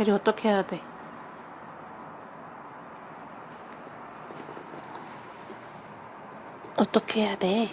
그리 어떻게 해야 돼? 어떻게 해야 돼?